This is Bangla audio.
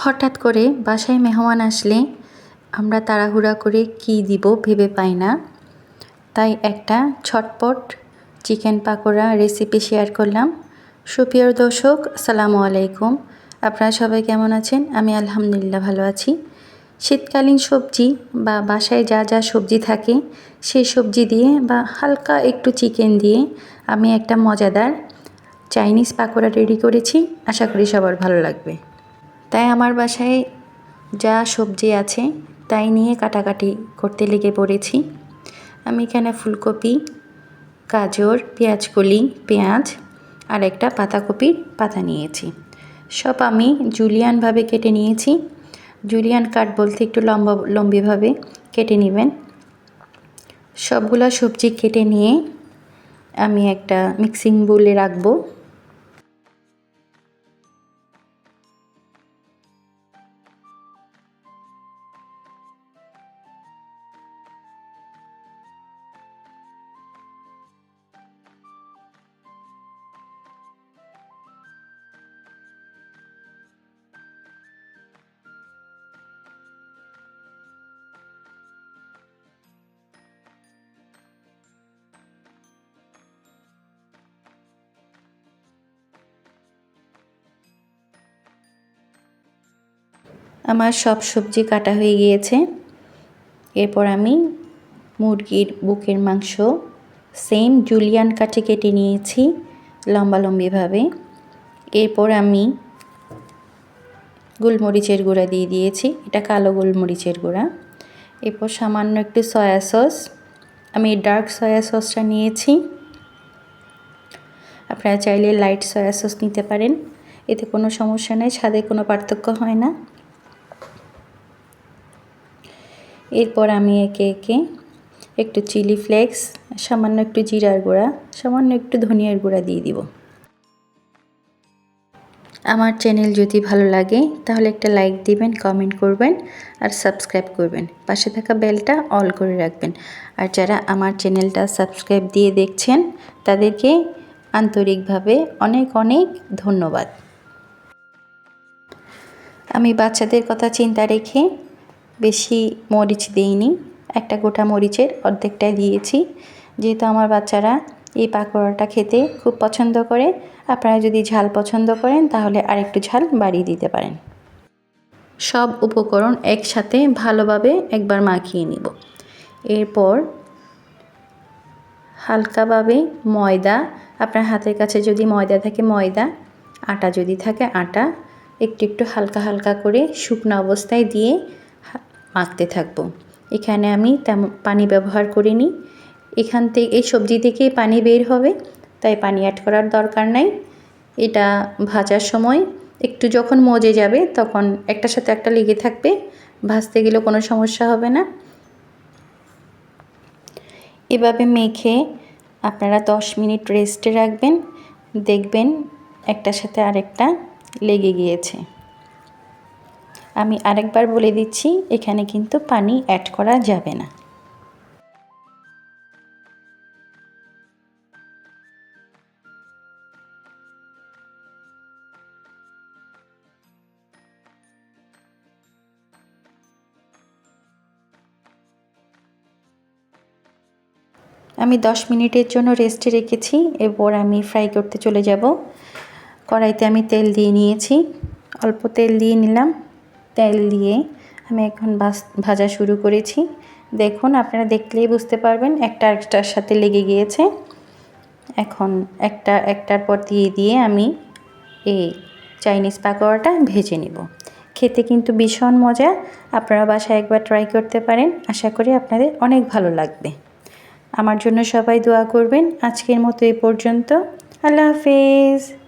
হঠাৎ করে বাসায় মেহমান আসলে আমরা তাড়াহুড়া করে কি দিব ভেবে পাই না। তাই একটা ছটপট চিকেন পাকোড়া রেসিপি শেয়ার করলাম। সুপ্রিয় দর্শক, আসসালামু আলাইকুম। আপনারা সবাই কেমন আছেন? আমি আলহামদুলিল্লাহ ভালো আছি। শীতকালীন সবজি বা বাসায় যা যা সবজি থাকে, সেই সবজি দিয়ে বা হালকা একটু চিকেন দিয়ে আমি একটা মজাদার চাইনিজ পাকোড়া রেডি করেছি। আশা করি সবার ভালো লাগবে। তাই আমার বাসায় যা সবজি আছে তাই নিয়ে কাটাকাটি করতে লেগে পড়েছি। আমি এখানে ফুলকপি, গাজর, পেঁয়াজকলি, পেঁয়াজ আর একটা পাতাকপির পাতা নিয়েছি। সব আমি জুলিয়ানভাবে কেটে নিয়েছি। জুলিয়ান কাট বলতে একটু লম্বা, লম্বিভাবে কেটে নেবেন। সবগুলো সবজি কেটে নিয়ে আমি একটা মিক্সিং বোলে রাখব। আমার সব সবজি কাটা হয়ে গিয়েছে। এরপর আমি মুরগির বুকের মাংস সেম জুলিয়ান কাটে কেটে নিয়েছি লম্বালম্বিভাবে। এরপর আমি গোলমরিচের গুঁড়া দিয়ে দিয়েছি, এটা কালো গোলমরিচের গুঁড়া। এরপর সামান্য একটু সয়া সস আমি ডার্ক সয়া সসটা নিয়েছি। আপনারা চাইলে লাইট সয়া সস নিতে পারেন, এতে কোনো সমস্যা নেই, স্বাদে কোনো পার্থক্য হয় না। এরপর আমি একে একে একটু চিলি ফ্লেক্স, সামান্য একটু জিরার গুঁড়া, সামান্য একটু ধনিয়ার গুঁড়া দিয়ে দিব। আমার চ্যানেল যদি ভালো লাগে, তাহলে একটা লাইক দিবেন, কমেন্ট করবেন আর সাবস্ক্রাইব করবেন। পাশে থাকা বেলটা অল করে রাখবেন। আর যারা আমার চ্যানেলটা সাবস্ক্রাইব দিয়ে দেখছেন, তাদেরকে আন্তরিকভাবে অনেক অনেক ধন্যবাদ। আমি বাচ্চাদের কথা চিন্তা রেখে বেশি মরিচ দিইনি। একটা গোটা মরিচের অর্ধেকটাই দিয়েছি। যেহেতু আমার বাচ্চারা এই পাকোড়াটা খেতে খুব পছন্দ করে, আপনারা যদি ঝাল পছন্দ করেন তাহলে আরেকটু ঝাল বাড়িয়ে দিতে পারেন। সব উপকরণ একসাথে ভালোভাবে একবার মাখিয়ে নিব। এরপর হালকাভাবে ময়দা, আপনার হাতের কাছে যদি ময়দা থাকে ময়দা, আটা যদি থাকে আটা, একটু একটু হালকা হালকা করে শুকনো অবস্থায় দিয়ে মাখতে থাকব। এখানে আমি তেমন পানি ব্যবহার করিনি। এখান থেকে, এই সবজি থেকেই পানি বের হবে, তাই পানি অ্যাড করার দরকার নাই। এটা ভাজার সময়, একটু যখন মজে যাবে, তখন একটার সাথে একটা লেগে থাকবে, ভাজতে গেলেও কোনো সমস্যা হবে না। এভাবে মেখে আপনারা দশ মিনিট রেস্টে রাখবেন। দেখবেন একটার সাথে আরেকটা লেগে গিয়েছে। আমি আরেকবার বলে দিচ্ছি, এখানে কিন্তু পানি অ্যাড করা যাবে না। আমি দশ মিনিটের জন্য রেস্টে রেখেছি, এরপর আমি ফ্রাই করতে চলে যাব। কড়াইতে আমি তেল দিয়ে নিয়েছি। অল্প তেল দিয়ে নিলাম। তেল দিয়ে আমি এখন ভাজা শুরু করেছি। দেখুন, আপনারা দেখলেই বুঝতে পারবেন, একটা একটার সাথে লেগে গিয়েছে। এখন একটা, একটার পর দিয়ে দিয়ে আমি এই চাইনিজ পাকোড়াটা ভেজে নিব। খেতে কিন্তু ভীষণ মজা। আপনারা বাসায় একবার ট্রাই করতে পারেন। আশা করি আপনাদের অনেক ভালো লাগবে। আমার জন্য সবাই দোয়া করবেন। আজকের মতো এই পর্যন্ত। আল্লাহ হাফেজ।